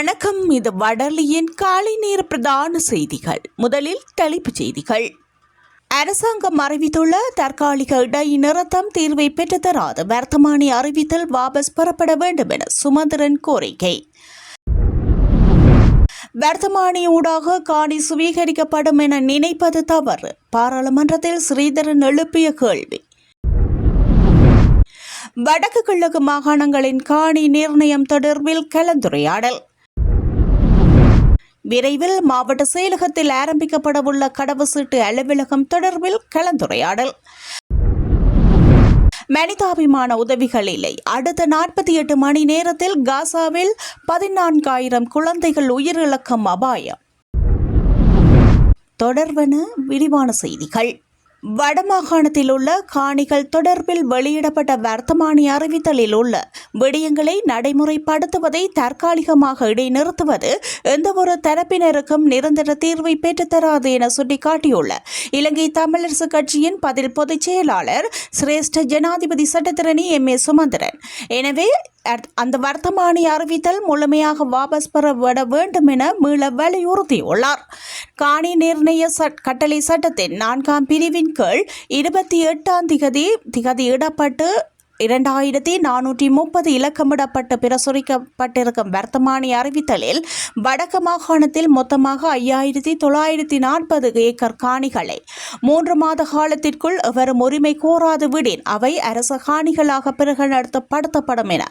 வணக்கம். இது வடலியின் காலை நேர பிரதான செய்திகள். முதலில் தலைப்புச் செய்திகள். அரசாங்கம் அறிவித்துள்ள தற்காலிக இடைநிறுத்தம் தீர்வை பெற்றுத்தராத வர்த்தமானி அறிவித்தல் வாபஸ் பெறப்பட வேண்டும் என சுமந்திரன் கோரிக்கை. வர்த்தமானி ஊடாக காணி சுவீகரிக்கப்படும் என நினைப்பது தவறு. பாராளுமன்றத்தில் ஸ்ரீதரன் எழுப்பிய கேள்வி. வடக்கு கிழக்கு மாகாணங்களின் காணி நிர்ணயம் தொடர்பில் கலந்துரையாடல். விரைவில் மாவட்ட செயலகத்தில் ஆரம்பிக்கப்படவுள்ள கடவுசீட்டு அலுவலகம் தொடர்பில் கலந்துரையாடல். மனிதாபிமான உதவிகள் இல்லை அடுத்த நாற்பத்தி எட்டு மணி நேரத்தில் காசாவில் பதினான்காயிரம் குழந்தைகள் உயிரிழக்கும் அபாயம். தொடர்வன விரிவான செய்திகள். வடமாகாணத்தில் உள்ள காணிகள் தொடர்பில் வெளியிடப்பட்ட வர்த்தமானி அறிவித்தலில் உள்ள விடயங்களை நடைமுறைப்படுத்துவதை தற்காலிகமாக இடைநிறுத்துவது எந்தவொரு தரப்பினருக்கும் நிரந்தர தீர்வை பெற்றுத்தராது என சுட்டிக்காட்டியுள்ள இலங்கை தமிழரசு கட்சியின் பதில் பொதுச் செயலாளர் சிரேஷ்ட ஜனாதிபதி சட்டத்திரணி எம் ஏ சுமந்திரன். எனவே அந்த வர்த்தமானி அறிவித்தல் முழுமையாக வாபஸ் பெறப்பட வேண்டும் என மீள வலியுறுத்தியுள்ளார். காணி நிர்ணய சட் கட்டளை சட்டத்தின் நான்காம் பிரிவின் கீழ் இருபத்தி எட்டாம் திகதி திகதியிடப்பட்டு இரண்டாயிரத்தி நானூற்றி முப்பது இலக்கமிடப்பட்டு பிரசுரிக்கப்பட்டிருக்கும் வர்த்தமானி அறிவித்தலில் வடக்கு மாகாணத்தில் மொத்தமாக ஐயாயிரத்தி தொள்ளாயிரத்தி நாற்பது ஏக்கர் காணிகளை மூன்று மாத காலத்திற்குள் எவரும் உரிமை கோராது விடின் அவை அரச காணிகளாக பிறகு நடத்தப்படுத்தப்படும் என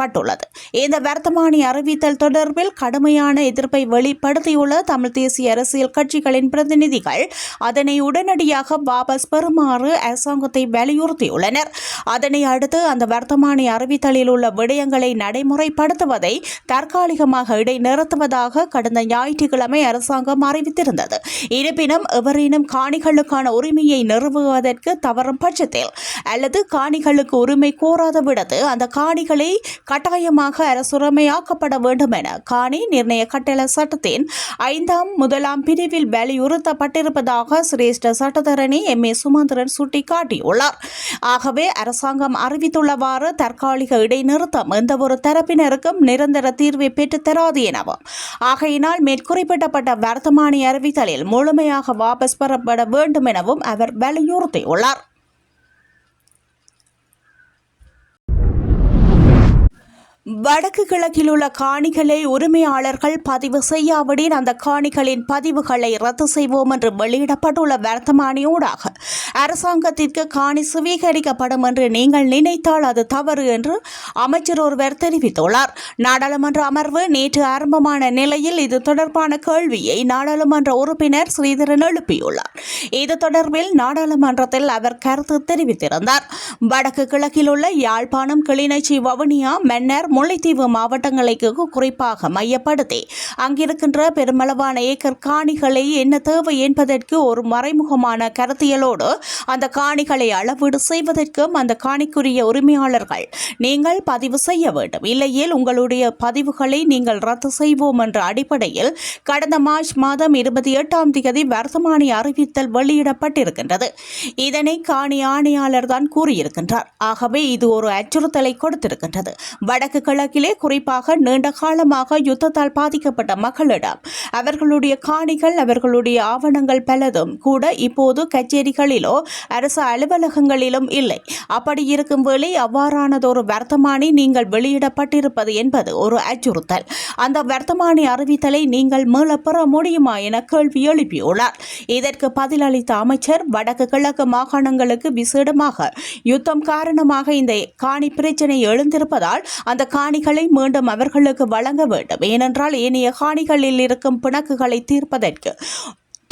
பட்டுள்ளது இந்த வர்த்தமானி அறிவித்தல் தொடர்பில் கடுமையான எதிர்ப்பை வெளிப்படுத்தியுள்ள தமிழ் தேசிய அரசியல் கட்சிகளின் பிரதிநிதிகள் அதனை உடனடியாக வாபஸ் பெறுமாறு அரசாங்கத்தை வலியுறுத்தியுள்ளனர். அதனை அடுத்து அந்த வர்த்தமானி அறிவித்தலில் உள்ள விடயங்களை நடைமுறைப்படுத்துவதை தற்காலிகமாக இடைநிறுத்துவதாக கடந்த ஞாயிற்றுக்கிழமை அரசாங்கம் அறிவித்திருந்தது. இருப்பினும் எவரேனும் காணிகளுக்கான உரிமையை நிறுவுவதற்கு தவறும் பட்சத்தில் அல்லது காணிகளுக்கு உரிமை கோராத விடத்து அந்த காணிகளை கட்டாயமாக அரசுரிமையாக்கப்பட வேண்டும் என காணி நிர்ணய கட்டளை சட்டத்தின் ஐந்தாம் முதலாம் பிரிவில் வலியுறுத்தப்பட்டிருப்பதாக சிரேஷ்ட சட்டத்தரணி எம். ஏ. சுமந்திரன் சுட்டிக்காட்டியுள்ளார். ஆகவே அரசாங்கம் அறிவித்துள்ளவாறு தற்காலிக இடைநிறுத்தம் எந்தவொரு தரப்பினருக்கும் நிரந்தர தீர்வை பெற்றுத்தராது எனவும் ஆகையினால் மேற்குறிப்பிடப்பட்ட வர்த்தமானி அறிவித்தலில் முழுமையாக வாபஸ் பெறப்பட வேண்டும் எனவும் அவர் வலியுறுத்தியுள்ளார். வடக்கு கிழக்கில் உள்ள காணிகளை உரிமையாளர்கள் பதிவு செய்யாவிடின் அந்த காணிகளின் பதிவுகளை ரத்து செய்வோம் என்று வெளியிடப்பட்டுள்ள வர்த்தமானியூடாக அரசாங்கத்திற்கு காணி சுவீகரிக்கப்படும் என்று நீங்கள் நினைத்தால் அது தவறு என்று அமைச்சர் ஒருவர் தெரிவித்துள்ளார். நாடாளுமன்ற அமர்வு நேற்று ஆரம்பமான நிலையில் இது தொடர்பான கேள்வியை நாடாளுமன்ற உறுப்பினர் ஸ்ரீதரன் எழுப்பியுள்ளார். இது தொடர்பில் நாடாளுமன்றத்தில் அவர் கருத்து தெரிவித்திருந்தார். வடக்கு கிழக்கில் உள்ள யாழ்ப்பாணம் கிளிநொச்சி வவுனியா மன்னர் முல்லைத்தீவு மாவட்டங்களுக்கு குறிப்பாக மையப்படுத்தி அங்கிருக்கின்ற பெருமளவான ஏக்கர் காணிகளை என்ன தேவை என்பதற்கு ஒரு மறைமுகமான கருத்தியலோடு அந்த காணிகளை அளவீடு செய்வதற்கும் அந்த காணிக்குரிய உரிமையாளர்கள் நீங்கள் பதிவு செய்ய வேண்டும். இல்லையில் உங்களுடைய பதிவுகளை நீங்கள் ரத்து செய்வோம் என்ற அடிப்படையில் கடந்த மார்ச் மாதம் இருபத்தி எட்டாம் தேதி வர்த்தமானி அறிவித்தல் வெளியிடப்பட்டிருக்கின்றது. இதனை காணி ஆணையாளர் தான் கூறியிருக்கின்றார். ஆகவே இது ஒரு அச்சுறுத்தலை கொடுத்திருக்கின்றது. வடக்கு கிழக்கிலே குறிப்பாக நீண்ட காலமாக யுத்தத்தால் பாதிக்கப்பட்ட மக்களிடம். அவர்களுடைய காணிகள் அவர்களுடைய ஆவணங்கள் பலதும் கூட இப்போது கச்சேரிகளிலோ அரசு அலுவலகங்களிலும் இல்லை. அப்படி இருக்கும் வேளை அவ்வாறானதொரு வர்த்தமானி நீங்கள் வெளியிடப்பட்டிருப்பது என்பது ஒரு அச்சுறுத்தல். அந்த வர்த்தமானி அறிவித்தலை நீங்கள் மீளப்பெற முடியுமா என கேள்வி எழுப்பியுள்ளார். இதற்கு பதிலளித்த அமைச்சர் வடக்கு கிழக்கு மாகாணங்களுக்கு விசேடமாக யுத்தம் காரணமாக இந்த காணி பிரச்சினை எழுந்திருப்பதால் அந்த காணிகளை மீண்டும் அவர்களுக்கு வழங்க வேண்டும். ஏனென்றால் ஏனைய காணிகளில் இருக்கும் பிணக்குகளை தீர்ப்பதற்கு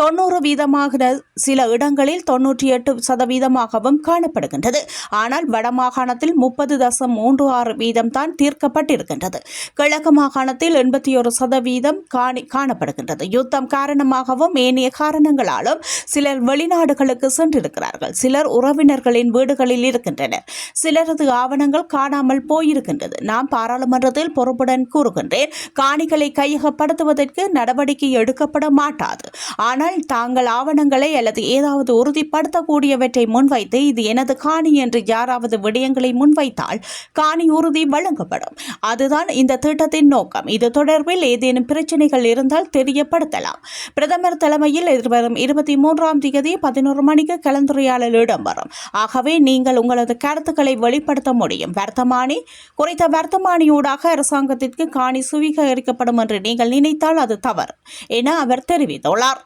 தொண்ணூறு வீதமாக சில இடங்களில் தொன்னூற்றி எட்டு சதவீதமாகவும் காணப்படுகின்றது. ஆனால் வடமாகாணத்தில் முப்பது தசம் மூன்று ஆறு வீதம் தான் தீர்க்கப்பட்டிருக்கின்றது. கிழக்கு மாகாணத்தில் எண்பத்தி ஒரு சதவீதம் காணி காணப்படுகின்றது. யுத்தம் காரணமாகவும் ஏனைய காரணங்களாலும் சிலர் வெளிநாடுகளுக்கு சென்றிருக்கிறார்கள். சிலர் உறவினர்களின் வீடுகளில் இருக்கின்றனர். சிலரது ஆவணங்கள் காணாமல் போயிருக்கின்றது. நாம் பாராளுமன்றத்தில் பொறுப்புடன் கூறுகின்றேன் காணிகளை கையகப்படுத்துவதற்கு நடவடிக்கை எடுக்கப்பட மாட்டாது. ஆனால் ஆனால் தாங்கள் ஆவணங்களை அல்லது ஏதாவது உறுதிப்படுத்தக்கூடியவற்றை முன்வைத்து இது எனது காணி என்று யாராவது விடயங்களை முன்வைத்தால் காணி உறுதி வழங்கப்படும். அதுதான் இந்த திட்டத்தின் நோக்கம். இது தொடர்பில் ஏதேனும் பிரச்சனைகள் இருந்தால் தெரியப்படுத்தலாம். பிரதமர் தலைமையில் எதிர்வரும் இருபத்தி மூன்றாம் தேதி பதினோரு மணிக்கு கலந்துரையாடல் இடம்பெறும் ஆகவே நீங்கள் உங்களது கருத்துக்களை வெளிப்படுத்த முடியும். வர்த்தமானி குறித்த வர்த்தமானியூடாக அரசாங்கத்திற்கு காணி சுவீகரிக்கப்படும் என்று நீங்கள் நினைத்தால் அது தவறு என அவர் தெரிவித்துள்ளார்.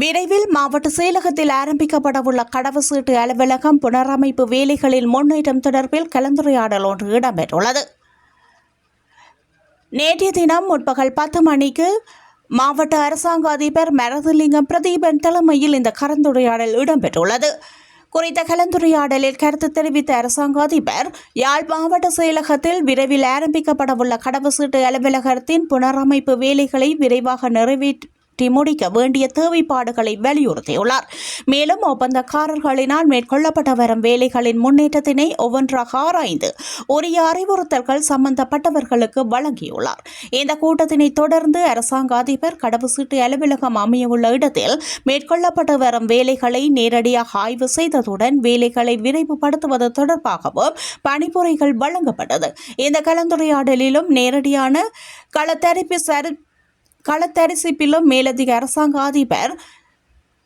விரைவில் மாவட்ட செயலகத்தில் ஆரம்பிக்கப்படவுள்ள கடவுசீட்டு அலுவலகம் புனரமைப்பு வேலைகளில் முன்னேற்றம் தொடர்பில் கலந்துரையாடல் ஒன்று இடம்பெற்றுள்ளது. நேற்றைய தினம் முற்பகல் பத்து மணிக்கு மாவட்ட அரசாங்க அதிபர் மரதலிங்கம் பிரதீபன் தலைமையில் இந்த கலந்துரையாடல் இடம்பெற்றுள்ளது. குறித்த கலந்துரையாடலில் கருத்து தெரிவித்த அரசாங்க அதிபர் யாழ் மாவட்ட செயலகத்தில் விரைவில் ஆரம்பிக்கப்படவுள்ள கடவுசீட்டு அலுவலகத்தின் புனரமைப்பு வேலைகளை விரைவாக நிறைவேற்றி முடிக்க வேண்டிய தேவைப்பாடுகளை வலியுறுத்தியுள்ளார். மேலும் ஒப்பந்தக்காரர்களினால் மேற்கொள்ளப்பட்ட வரும் வேலைகளின் முன்னேற்றத்தினை ஒவ்வொன்றாக ஆராய்ந்து உரிய அறிவுறுத்தல்கள் சம்பந்தப்பட்டவர்களுக்கு வழங்கியுள்ளார். இந்த கூட்டத்தினை தொடர்ந்து அரசாங்க அதிபர் கடவுசீட்டு அலுவலகம் அமையவுள்ள இடத்தில் மேற்கொள்ளப்பட்டு வரும் வேலைகளை நேரடியாக ஆய்வு செய்ததுடன் வேலைகளை விரைவுபடுத்துவது தொடர்பாகவும் பணிப்புரைகள் வழங்கப்பட்டது. இந்த கலந்துரையாடலிலும் நேரடியான களத்தரிப்பு சரி களத்தரிசிப்பிலும் மேலதிக அரசாங்க அதிபர்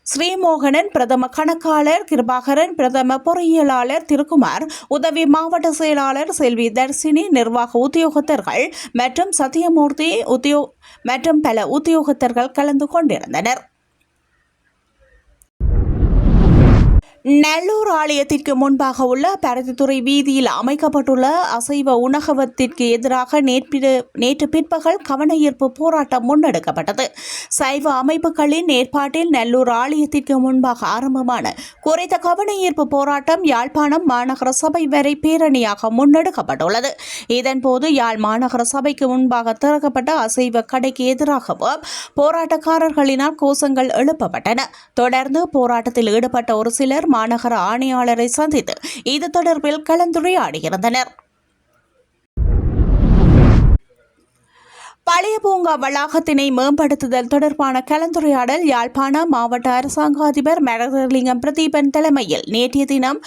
ஸ்ரீமோகனன் பிரதம கணக்காளர் கிருபாகரன் பிரதம பொறியியலாளர் திருக்குமார் உதவி மாவட்ட செயலாளர் செல்வி தர்சினி நிர்வாக உத்தியோகத்தர்கள் மற்றும் சத்தியமூர்த்தி உத்தியோ மற்றும் பல உத்தியோகத்தர்கள் கலந்து கொண்டிருந்தனர். நல்லூர் ஆலயத்திற்கு முன்பாக உள்ள பரதித்துறை வீதியில் அமைக்கப்பட்டுள்ள அசைவ உணவகத்திற்கு எதிராக நேற்று நேற்று பிற்பகல் கவனஈர்ப்பு போராட்டம் முன்னெடுக்கப்பட்டது. சைவ அமைப்புகளின் ஏற்பாட்டில் நல்லூர் ஆலயத்திற்கு முன்பாக ஆரம்பமான குறைந்த கவன ஈர்ப்பு போராட்டம் யாழ்ப்பாணம் மாநகர சபை வரை பேரணியாக முன்னெடுக்கப்பட்டுள்ளது. இதன்போது யாழ் மாநகர சபைக்கு முன்பாக திறக்கப்பட்ட அசைவ கடைக்கு எதிராகவும் போராட்டக்காரர்களினால் கோஷங்கள் எழுப்பப்பட்டன. தொடர்ந்து போராட்டத்தில் ஈடுபட்ட ஒரு சிலர் மாநகர ஆணையாளரை சந்தித்து இது தொடர்பில் கலந்துரையாடியிருந்தனர் பழைய பூங்கா வளாகத்தினை மேம்படுத்துதல் தொடர்பான கலந்துரையாடல் யாழ்ப்பாண மாவட்ட அரசாங்க அதிபர் மரதலிங்கம் பிரதீபன் தலைமையில் நேற்றைய தினம்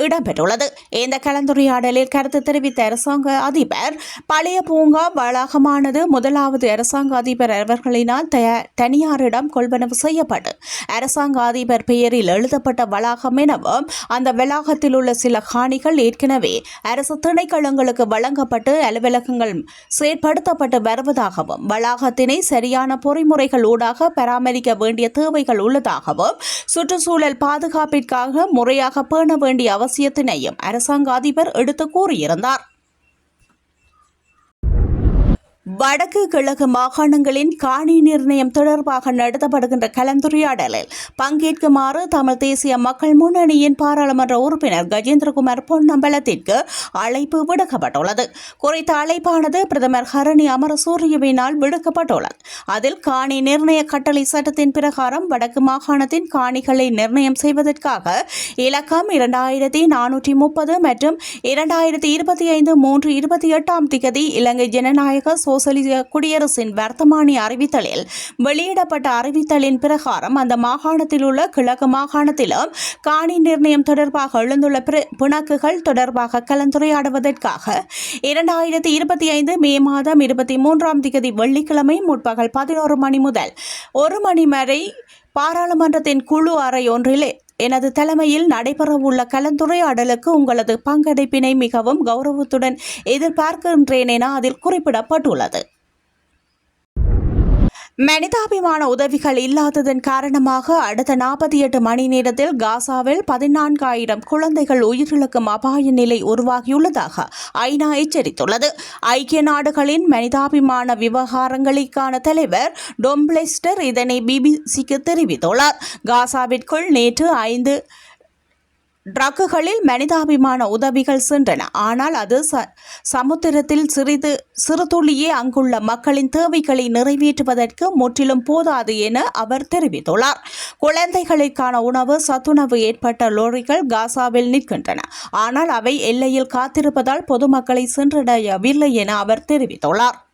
இடம்பெற்றுள்ளது. இந்த கலந்துரையாடலில் கருத்து தெரிவித்த அரசாங்க அதிபர் பழைய பூங்கா வளாகமானது முதலாவது அரசாங்க அதிபர் அவர்களினால் தனியாரிடம் கொள்வனவு செய்யப்பட்டு அரசாங்க அதிபர் பெயரில் எழுதப்பட்ட வளாகம் எனவும் அந்த வளாகத்தில் உள்ள சில காணிகள் ஏற்கனவே அரசு திணைக்களங்களுக்கு வழங்கப்பட்டு அலுவலகங்கள் செயற்படுத்தப்பட்டு வருவது உள்ளதாகவும் வளாகத்தினை சரியான பொறிமுறைகள் ஊடாக பராமரிக்க வேண்டிய தேவைகள் உள்ளதாகவும் சுற்றுச்சூழல் பாதுகாப்பிற்காக முறையாக பேண வேண்டிய அவசியத்தினையும் அரசாங்க அதிபர் எடுத்து கூறியிருந்தார். வடக்கு கிழக்கு மாகாணங்களின் காணி நிர்ணயம் தொடர்பாக நடத்தப்படுகின்ற கலந்துரையாடலில் பங்கேற்குமாறு தமிழ் தேசிய மக்கள் முன்னணியின் பாராளுமன்ற உறுப்பினர் கஜேந்திரகுமார் பொன்னம்பலத்திற்கு அழைப்பு விடுக்கப்பட்டுள்ளது. குறித்த அழைப்பானது பிரதமர் ஹரணி அமரசூரியவினால் விடுக்கப்பட்டுள்ளது. அதில் காணி நிர்ணய கட்டளை சட்டத்தின் பிரகாரம் வடக்கு மாகாணத்தின் காணிகளை நிர்ணயம் செய்வதற்காக இலக்கம் இரண்டாயிரத்தி நானூற்றி முப்பது மற்றும் இரண்டாயிரத்தி இருபத்தி ஐந்து மூன்று இருபத்தி எட்டாம் திகதி இலங்கை ஜனநாயக சோசலிச குடியரசின் வர்த்தமானி அறிவித்தலில் வெளியிடப்பட்ட அறிவித்தலின் பிரகாரம் அந்த மாகாணத்தில் உள்ள கிழக்கு மாகாணத்திலும் காணி நிர்ணயம் தொடர்பாக எழுந்துள்ள பிணக்குகள் தொடர்பாக கலந்துரையாடுவதற்காக. இரண்டாயிரத்தி இருபத்தி ஐந்து மே மாதம் இருபத்தி மூன்றாம் தேதி வெள்ளிக்கிழமை முற்பகல் பதினோரு மணி முதல் ஒரு மணி வரை பாராளுமன்றத்தின் குழு அறை ஒன்றிலே எனது தலைமையில் நடைபெறவுள்ள கலந்துரையாடலுக்கு உங்களது பங்கெடுப்பினை மிகவும் கௌரவத்துடன் எதிர்பார்க்கின்றேன் என அதில் குறிப்பிடப்பட்டுள்ளது. மனிதாபிமான உதவிகள் இல்லாததன் காரணமாக அடுத்த நாற்பத்தி எட்டு மணி நேரத்தில் காசாவில் பதினான்காயிரம் குழந்தைகள் உயிரிழக்கும் அபாய நிலை உருவாகியுள்ளதாக ஐநா எச்சரித்துள்ளது. ஐக்கிய நாடுகளின் மனிதாபிமான விவகாரங்களுக்கான தலைவர் டொம்ப்ளெஸ்டர் இதனை பிபிசிக்கு தெரிவித்துள்ளார். காசாவிற்குள் நேற்று ஐந்து ட்ரக்குகளில் மனிதாபிமான உதவிகள் சென்றன. ஆனால் அது ச சமுத்திரத்தில் சிறிது சிறுதுளியே அங்குள்ள மக்களின் தேவைகளை நிறைவேற்றுவதற்கு முற்றிலும் போதாது என அவர் தெரிவித்துள்ளார். குழந்தைகளுக்கான உணவு சத்துணவு ஏற்பட்ட லோரிகள் காசாவில் நிற்கின்றன. ஆனால் அவை எல்லையில் காத்திருப்பதால் பொதுமக்களை சென்றடையவில்லை என அவர் தெரிவித்துள்ளார்.